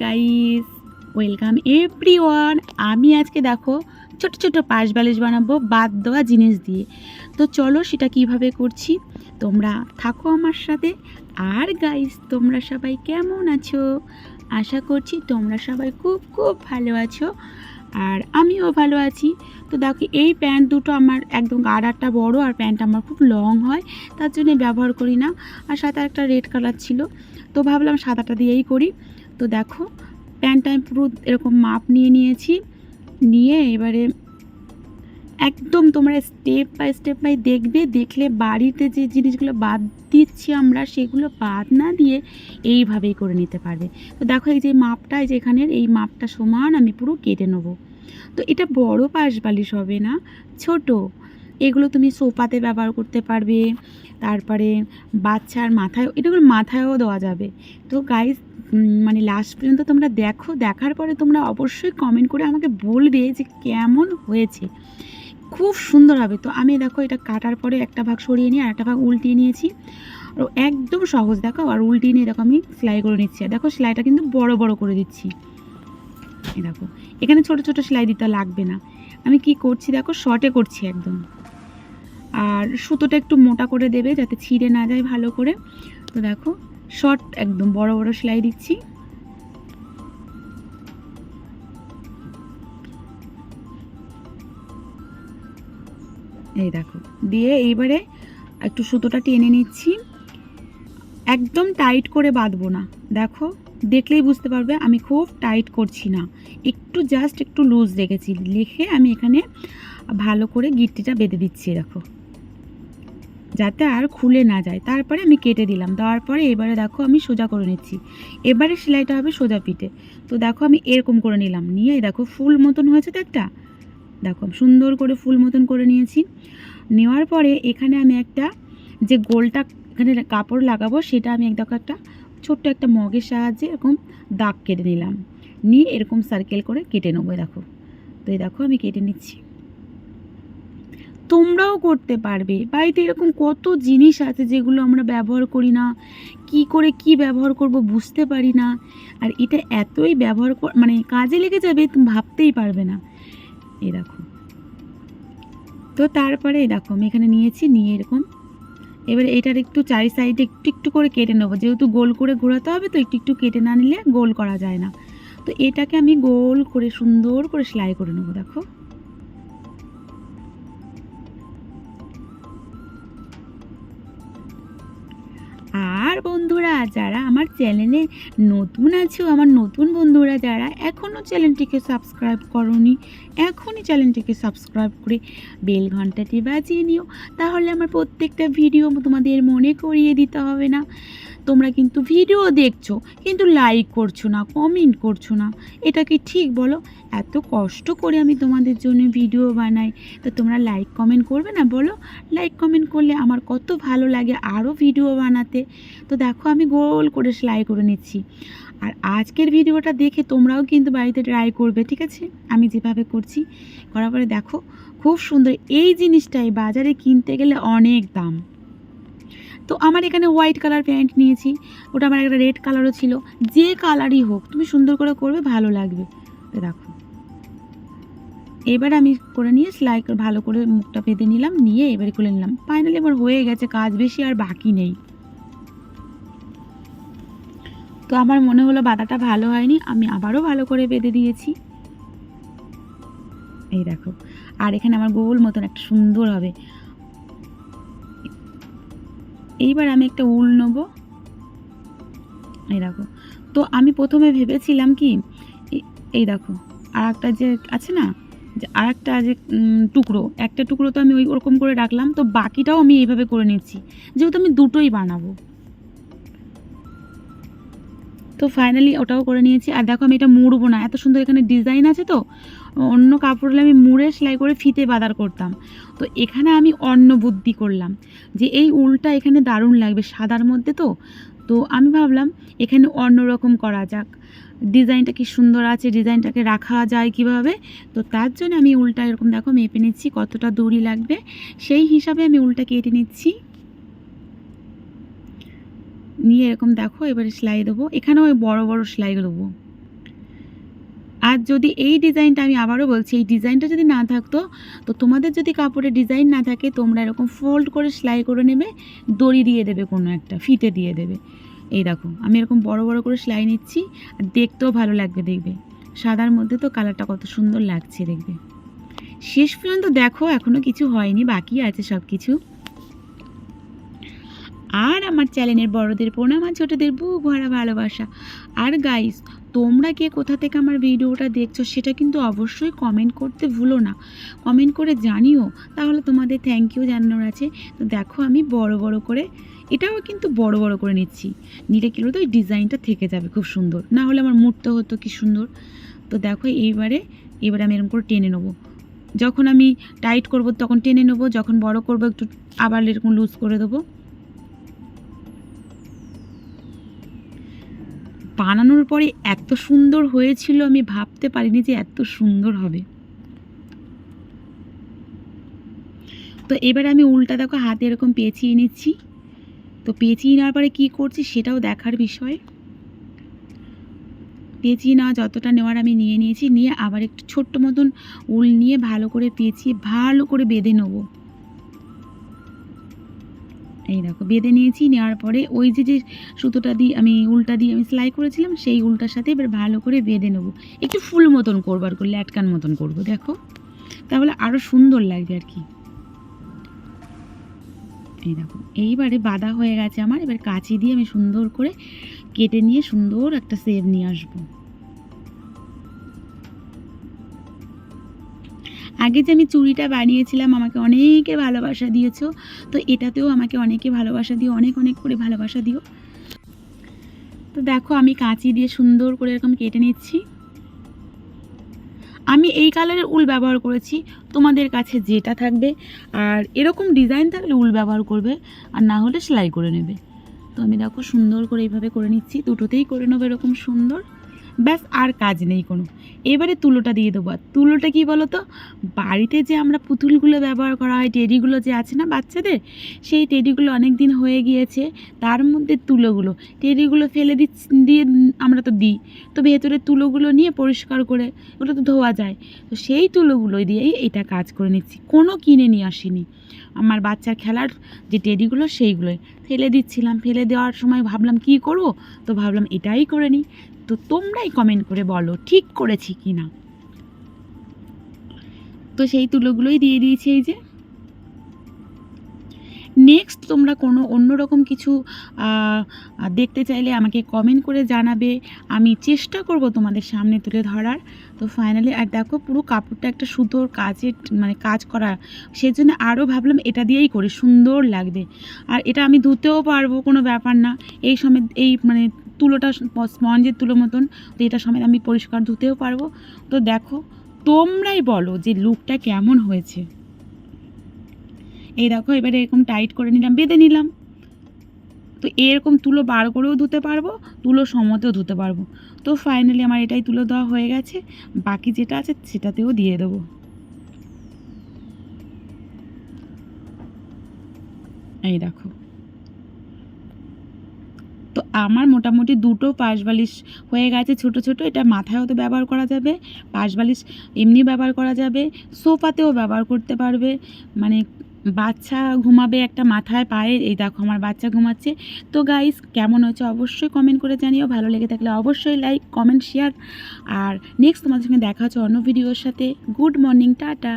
Guys welcome every one আমি আজকে দেখো ছোট ছোট পাশ বালিশ বানাবো বাদ দেওয়া জিনিস দিয়ে। তো চলো সেটা কীভাবে করছি? তোমরা থাকো আমার সাথে। আর গাইস তোমরা সবাই কেমন আছো? আশা করছি তোমরা সবাই খুব খুব ভালো আছো। আর আমিও ভালো আছি। তো দেখো এই প্যান্ট দুটো আমার একদম গাড়ারটা বড় আর প্যান্ট আমার খুব লং হয়। তার জন্য ব্যবহার করি না। আর সাথে একটা রেড কালার ছিল। তো ভাবলাম সাদাটা দিয়েই করি। তো দেখো প্যান্টটা আমি পুরো এরকম মাপ নিয়ে নিয়েছি। নিয়ে এবারে একদম তোমরা স্টেপ বাই স্টেপ বাই দেখবে, দেখলে বাড়িতে যে জিনিসগুলো বাদ দিচ্ছি আমরা, সেগুলো বাদ না দিয়ে এইভাবেই করে নিতে পারবে। তো দেখো এই যে মাপটা, এই যে এখানের, এই মাপটা সমান আমি পুরো কেটে নেব। তো এটা বড় পাশ বালিশ হবে না, ছোট। এগুলো তুমি সোফাতে ব্যবহার করতে পারবে, তারপরে বাচ্চার মাথায় এটাগুলো মাথায়ও দেওয়া যাবে। তো গাইজ মানে লাস্ট পর্যন্ত তোমরা দেখো, দেখার পরে তোমরা অবশ্যই কমেন্ট করে আমাকে বলবে যে কেমন হয়েছে। খুব সুন্দর হবে। তো আমি দেখো এটা কাটার পরে একটা ভাগ সরিয়ে নিয়ে আর একটা ভাগ উল্টিয়ে নিয়েছি। আর একদম সহজ, দেখো, আর উল্টিয়ে নিয়ে দেখো আমি সেলাই করে নিচ্ছি। আর দেখো সেলাইটা কিন্তু বড় বড় করে দিচ্ছি। দেখো, এখানে ছোট ছোট সেলাই দিতে লাগবে না। আমি কি করছি দেখো শর্টে করছি একদম। আর সুতোটা একটু মোটা করে দেবে যাতে ছিঁড়ে না যায় ভালো করে। তো দেখো শর্ট, একদম বড় বড় সেলাই দিচ্ছি। এই দেখো, দিয়ে এইবারে একটু সুতোটা টেনে নিচ্ছি। একদম টাইট করে বাঁধবো না, দেখো, দেখলেই বুঝতে পারবে আমি খুব টাইট করছি না। একটু জাস্ট একটু লুজ রেখেছি, লিখে আমি এখানে ভালো করে গিট্টিটা বেঁধে দিচ্ছি, দেখো। যাতে আর খুলে না যায়। তারপরে আমি কেটে দিলাম। দেওয়ার পরে এবারে দেখো আমি সোজা করে নিচ্ছি। এবারে সেলাইটা হবে সোজা পিঠে। তো দেখো আমি এরকম করে নিলাম। নিয়ে দেখো ফুল মতন হয়েছে তো একটা? দেখো সুন্দর করে ফুল মতন করে নিয়েছি। নেওয়ার পরে এখানে আমি একটা যে গোলটা এখানে কাপড় লাগাবো সেটা আমি এক দেখো একটা ছোট্ট একটা মগের সাহায্যে এরকম দাগ কেটে নিলাম। নিয়ে এরকম সার্কেল করে কেটে নেব দেখো। তো এই দেখো আমি কেটে নিচ্ছি। তোমরাও করতে পারবে। বাড়িতে এরকম কত জিনিস আছে যেগুলো আমরা ব্যবহার করি না। কি করে কি ব্যবহার করব বুঝতে পারি না। আর এটা এতই ব্যবহার মানে কাজে লেগে যাবে তুমি ভাবতেই পারবে না। দেখো। তো তারপরে আমি এখানে নিয়েছি, নিয়ে এরকম। এবার এটার একটু চারি সাইডে একটু একটু করে কেটে নেব। যেহেতু গোল করে ঘোরাতে হবে, তো একটু একটু কেটে না নিলে গোল করা যায় না। তো এটাকে আমি গোল করে সুন্দর করে সেলাই করে নেব, দেখো। বন্ধুরা, যারা আমার চ্যানেলে নতুন আছো, আমার নতুন বন্ধুরা, যারা এখনও চ্যানেলটিকে সাবস্ক্রাইব করনি, এখনই চ্যানেলটিকে সাবস্ক্রাইব করে বেল ঘন্টাটি বাজিয়ে নিও। তাহলে আমার প্রত্যেকটা ভিডিও তোমাদের মনে করিয়ে দিতে হবে না। তোমরা কিন্তু ভিডিও দেখছ, কিন্তু লাইক করছ না কমেন্ট করছ না। এটা কি ঠিক বলো? এত কষ্ট করে আমি তোমাদের জন্য ভিডিও বানাই, তো তোমরা লাইক কমেন্ট করবে না বলো? লাইক কমেন্ট করলে আমার কত ভালো লাগে আরও ভিডিও বানাতে। তো দেখো আমি গোল করে সেলাই করে নিচ্ছি। আর আজকের ভিডিওটা দেখে তোমরাও কিন্তু বাড়িতে ট্রাই করবে, ঠিক আছে? আমি যেভাবে করছি, করার পরে দেখো, খুব সুন্দর। এই জিনিসটাই বাজারে কিনতে গেলে অনেক দাম। তো আমার এখানে হোয়াইট কালার প্যান্ট নিয়েছি। ওটা আমার একটা রেড কালারও ছিল। যে কালারই হোক, তুমি সুন্দর করে করবে, ভালো লাগবে। দেখো। এবার আমি করে নিয়ে সেলাই ভালো করে মুখটা বেঁধে নিলাম, নিয়ে এবারে খুলে নিলাম। ফাইনালি আমার হয়ে গেছে, কাজ বেশি আর বাকি নেই। তো আমার মনে হলো বাদাটা ভালো হয়নি, আমি আবারও ভালো করে বেঁধে দিয়েছি। এই দেখো। আর এখানে আমার গোল মতন একটা সুন্দর হবে। এইবার আমি একটা উল নেব। এই দেখো। তো আমি প্রথমে ভেবেছিলাম কি, এই দেখো আর একটা যে আছে না, যে আর একটা যে টুকরো, একটা টুকরো তো আমি ওই ওরকম করে রাখলাম, তো বাকিটাও আমি এইভাবে করে নিচ্ছি। যেহেতু আমি দুটোই বানাবো। তো ফাইনালি ওটাও করে নিয়েছি। আর দেখো আমি এটা মুড়বো না, এত সুন্দর এখানে ডিজাইন আছে তো, অন্য কাপড় আমি মুড়ে সেলাই করে ফিতে বাদার করতাম। তো এখানে আমি অন্য বুদ্ধি করলাম যে এই উলটা এখানে দারুণ লাগবে সাদার মধ্যে তো। তো আমি ভাবলাম এখানে অন্য রকম করা যাক। ডিজাইনটা কি সুন্দর আছে, ডিজাইনটাকে রাখা যায় কীভাবে? তো তার জন্য আমি উলটা এরকম দেখো মেপে নিচ্ছি কতটা দড়ি লাগবে। সেই হিসাবে আমি উলটা কেটে নিচ্ছি। নিয়ে এরকম দেখো, এবারে সেলাই দেবো। এখানেও ওই বড় বড় সেলাই দেবো আর যদি এই ডিজাইনটা আমি আবারও বলছি, এই ডিজাইনটা যদি না থাকতো, তো তোমাদের যদি কাপড়ের ডিজাইন না থাকে, তোমরা এরকম ফোল্ড করে সেলাই করে নেবে, দড়ি দিয়ে দেবে কোনো একটা, ফিতে দিয়ে দেবে। এই দেখো, আমি এরকম বড় বড় করে সেলাই নিচ্ছি, আর দেখতেও ভালো লাগবে দেখবে। সাদার মধ্যে তো কালারটা কত সুন্দর লাগছে দেখবে। শেষ পর্যন্ত দেখো এখনও কিছু হয়নি, বাকি আছে সব কিছু আর আমার চ্যানেলের বড়দের প্রণাম আর ছোটদের বুক ভরা ভালোবাসা। আর গাইস তোমরা কে কোথা থেকে আমার ভিডিওটা দেখছ সেটা কিন্তু অবশ্যই কমেন্ট করতে ভুলো না। কমেন্ট করে জানিও, তাহলে তোমাদের থ্যাংক ইউ জানানোর আছে। তো দেখো আমি বড় বড় করে, এটাও কিন্তু বড় বড় করে নিচ্ছি। নিলে কি হলো তো ওই ডিজাইনটা থেকে যাবে খুব সুন্দর। না হলে আমার মুড়তে হতো কি সুন্দর। তো দেখো এইবারে, এবারে আমি এরকম করে টেনে নেব। যখন আমি টাইট করব তখন টেনে নেব, যখন বড় করব একটু আবার এরকম লুজ করে দেবো। বানানোর পরে এত সুন্দর হয়েছিল, আমি ভাবতে পারিনি যে এত সুন্দর হবে। তো এবার আমি উল্টা দেখো, হাতে এরকম পেঁচিয়ে নিচ্ছি। তো পেঁচিয়ে নেওয়ার পরে কী করছি সেটাও দেখার বিষয়। পেঁচিয়ে নেওয়া যতটা নেওয়ার আমি নিয়ে নিয়েছি, নিয়ে আবার একটু ছোট্ট মতন উল নিয়ে ভালো করে পেঁচিয়ে, ভালো করে বেঁধে নেব। এই দেখো, বেঁধে নিয়েছি, নেওয়ার পরে ওই যে যে সুতোটা দিয়ে আমি, উল্টা দিয়ে আমি সেলাই করেছিলাম, সেই উল্টার সাথে এবার ভালো করে বেঁধে নেব। একটু ফুল মতন করব আর কি, ল্যাটকান মতন করব, দেখো। তাহলে আরও সুন্দর লাগবে আর কি। এই দেখো, এইবারে বাঁধা হয়ে গেছে আমার, এবার কাঁচি দিয়ে আমি সুন্দর করে কেটে নিয়ে সুন্দর একটা সেভ নিয়ে আসব। আগে যে আমি চুড়িটা বানিয়েছিলাম, আমাকে অনেকে ভালোবাসা দিয়েছ, তো এটাতেও আমাকে অনেকে ভালোবাসা দিও, অনেক অনেক করে ভালোবাসা দিও। তো দেখো আমি কাঁচি দিয়ে সুন্দর করে এরকম কেটে নিচ্ছি। আমি এই কালারের উল ব্যবহার করেছি, তোমাদের কাছে যেটা থাকবে, আর এরকম ডিজাইন থাকলে উল ব্যবহার করবে, আর না হলে সেলাই করে নেবে। তো আমি দেখো সুন্দর করে এইভাবে করে নিচ্ছি, দুটোতেই করে নেব এরকম সুন্দর। ব্যাস, আর কাজ নেই কোনো। এবারে তুলোটা দিয়ে দেবো। আর তুলোটা কী বলো তো বাড়িতে যে আমরা পুতুলগুলো ব্যবহার করা হয়, টেডিগুলো যে আছে না বাচ্চাদের, সেই টেডিগুলো অনেক দিন হয়ে গিয়েছে, তার মধ্যে তুলোগুলো। টেডিগুলো ফেলে দিচ্ছি দিয়ে আমরা তো দিই। তো ভেতরে তুলোগুলো নিয়ে পরিষ্কার করে ওগুলো তো ধোয়া যায়। তো সেই তুলোগুলো দিয়েই এটা কাজ করে নিচ্ছি। কোনো কিনে নিয়ে আসিনি। আমার বাচ্চার খেলার যে টেডিগুলো, সেইগুলোই। ফেলে দিচ্ছিলাম। ফেলে দেওয়ার সময় ভাবলাম, কী করব? তো ভাবলাম, এটাই করে নিই। তো তোমরাই কমেন্ট করে বলো, ঠিক করেছি কি না তো সেই তুলোগুলোই দিয়ে দিয়েছি এই যে। নেক্সট তোমরা কোনো অন্যরকম কিছু দেখতে চাইলে আমাকে কমেন্ট করে জানাবে। আমি চেষ্টা করব তোমাদের সামনে তুলে ধরার। তো ফাইনালি আর দেখো পুরো কাপড়টা একটা সুতোর কাজের মানে কাজ করা। সেজন্য আরও ভাবলাম এটা দিয়েই করি, সুন্দর লাগবে। আর এটা আমি ধুতেও পারব, কোনো ব্যাপার না। এই সময় এই মানে তুলোটা স্পঞ্জের তুলো মতন, তো এটা সময় আমি পরিষ্কার ধুতেও পারব। তো দেখো, তোমরাই বলো যে লুকটা কেমন হয়েছে। এই দেখো, এবারে এরকম টাইট করে নিলাম, বেঁধে নিলাম। তো এরকম তুলো বার করেও ধুতে পারব, তুলো সমতেও ধুতে পারব। তো ফাইনালি আমার এটাই তুলো দেওয়া হয়ে গেছে। বাকি যেটা আছে সেটাতেও দিয়ে দেবো। এই দেখো। আমার মোটামুটি দুটো পাশ বালিশ হয়ে গেছে ছোট ছোট, এটা মাথায়ও তো ব্যবহার করা যাবে পাশ বালিশ এমনি ব্যবহার করা যাবে, সোফাতেও ব্যবহার করতে পারবে মানে বাচ্চা ঘুমাবে একটা মাথায় পায়ে, এই দেখো আমার বাচ্চা ঘুমাচ্ছে। তো গাইস কেমন হয়েছে অবশ্যই কমেন্ট করে জানিও, ভালো লেগে থাকলে অবশ্যই লাইক কমেন্ট শেয়ার আর নেক্সট তোমাদের সঙ্গে দেখা হচ্ছে অন্য ভিডিওর সাথে। Good morning tata.